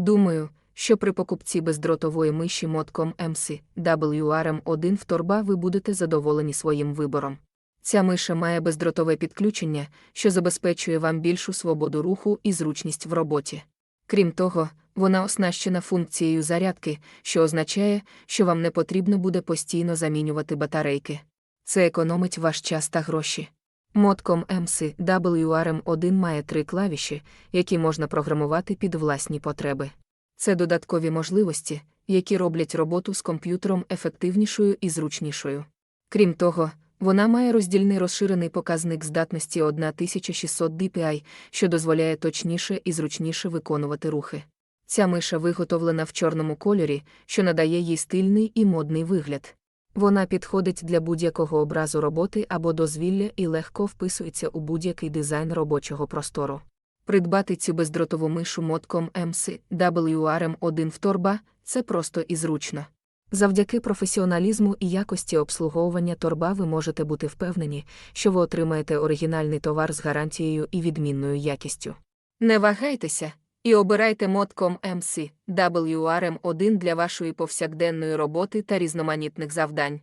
Думаю, що при покупці бездротової миші мотком MC WRM1 в торба ви будете задоволені своїм вибором. Ця миша має бездротове підключення, що забезпечує вам більшу свободу руху і зручність в роботі. Крім того, вона оснащена функцією зарядки, що означає, що вам не потрібно буде постійно замінювати батарейки. Це економить ваш час та гроші. Мотком MC WRM1 має три клавіші, які можна програмувати під власні потреби. Це додаткові можливості, які роблять роботу з комп'ютером ефективнішою і зручнішою. Крім того, вона має роздільний розширений показник здатності 1600 dpi, що дозволяє точніше і зручніше виконувати рухи. Ця миша виготовлена в чорному кольорі, що надає їй стильний і модний вигляд. Вона підходить для будь-якого образу роботи або дозвілля і легко вписується у будь-який дизайн робочого простору. Придбати цю бездротову мишу мотком MC WRM1 в торба це просто і зручно. Завдяки професіоналізму і якості обслуговування торба ви можете бути впевнені, що ви отримаєте оригінальний товар з гарантією і відмінною якістю. Не вагайтеся і обирайте мотком MC WRM1 для вашої повсякденної роботи та різноманітних завдань.